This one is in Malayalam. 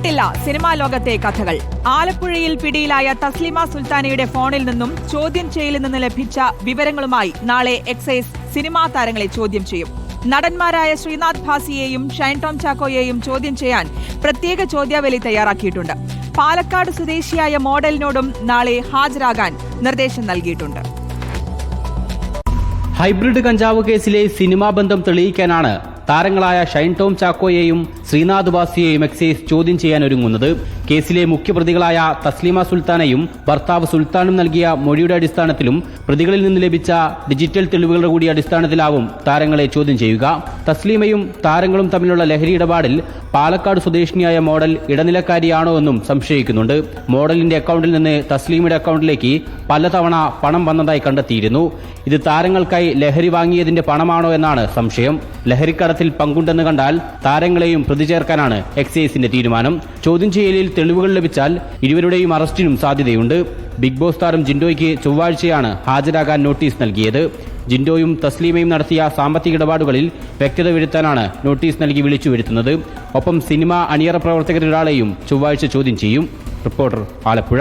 തീർന്നിട്ടില്ല സിനിമാ ലോകത്തെ കഥകൾ. ആലപ്പുഴയിൽ പിടിയിലായ തസ്ലിമ സുൽത്താനയുടെ ഫോണിൽ നിന്നും ചോദ്യം ചെയ്യലിൽ നിന്ന് ലഭിച്ച വിവരങ്ങളുമായി നാളെ എക്സൈസ് സിനിമാ താരങ്ങളെ ചോദ്യം ചെയ്യും. നടന്മാരായ ശ്രീനാഥ് ഭാസിയെയും ഷൈൻ ടോം ചാക്കോയെയും ചോദ്യം ചെയ്യാൻ പ്രത്യേക ചോദ്യാവലി തയ്യാറാക്കിയിട്ടുണ്ട്. പാലക്കാട് സ്വദേശിയായ മോഡലിനോടും നാളെ ഹാജരാകാൻ നിർദ്ദേശം നൽകിയിട്ടുണ്ട്. ഹൈബ്രിഡ് കഞ്ചാവ് കേസിലെ സിനിമാ ബന്ധം തെളിയിക്കാനാണ് താരങ്ങളായ ഷൈൻ ടോം ചാക്കോയെയും ശ്രീനാഥ് ബാസിയെയും എക്സൈസ് ചോദ്യം ചെയ്യാൻ ഒരുങ്ങുന്നത്. കേസിലെ മുഖ്യപ്രതികളായ തസ്ലീമ സുൽത്താനയും ഭർത്താവ് സുൽത്താനും നൽകിയ മൊഴിയുടെ അടിസ്ഥാനത്തിലും പ്രതികളിൽ നിന്ന് ലഭിച്ച ഡിജിറ്റൽ തെളിവുകളുടെ കൂടി അടിസ്ഥാനത്തിലാവും താരങ്ങളെ ചോദ്യം ചെയ്യുക. തസ്ലീമയും താരങ്ങളും തമ്മിലുള്ള ലഹരി ഇടപാടിൽ പാലക്കാട് സ്വദേശിനിയായ മോഡൽ ഇടനിലക്കാരിയാണോ എന്നും സംശയിക്കുന്നുണ്ട്. മോഡലിന്റെ അക്കൗണ്ടിൽ നിന്ന് തസ്ലീമയുടെ അക്കൗണ്ടിലേക്ക് പലതവണ പണം വന്നതായി കണ്ടെത്തിയിരുന്നു. ഇത് താരങ്ങൾക്കായി ലഹരി വാങ്ങിയതിന്റെ പണമാണോ എന്നാണ് സംശയം. ലഹരിക്കടത്തിൽ പങ്കുണ്ടെന്ന് കണ്ടാൽ താരങ്ങളെയും പ്രതി ചേർക്കാനാണ് എക്സൈസിന്റെ തീരുമാനം. ചോദ്യം ചെയ്യലിൽ തെളിവുകൾ ലഭിച്ചാൽ ഇരുവരുടെയും അറസ്റ്റിനും സാധ്യതയുണ്ട്. ബിഗ് ബോസ് താരം ജിൻഡോയ്ക്ക് ചൊവ്വാഴ്ചയാണ് ഹാജരാകാൻ നോട്ടീസ് നൽകിയത്. ജിൻഡോയും തസ്ലീമയും നടത്തിയ സാമ്പത്തിക ഇടപാടുകളിൽ വ്യക്തത വരുത്താനാണ് നോട്ടീസ് നൽകി വിളിച്ചു വരുത്തുന്നത്. ഒപ്പം സിനിമ അണിയറ പ്രവർത്തകരിലൊരാളെയും ചൊവ്വാഴ്ച ചോദ്യം ചെയ്യും. റിപ്പോർട്ടർ ആലപ്പുഴ.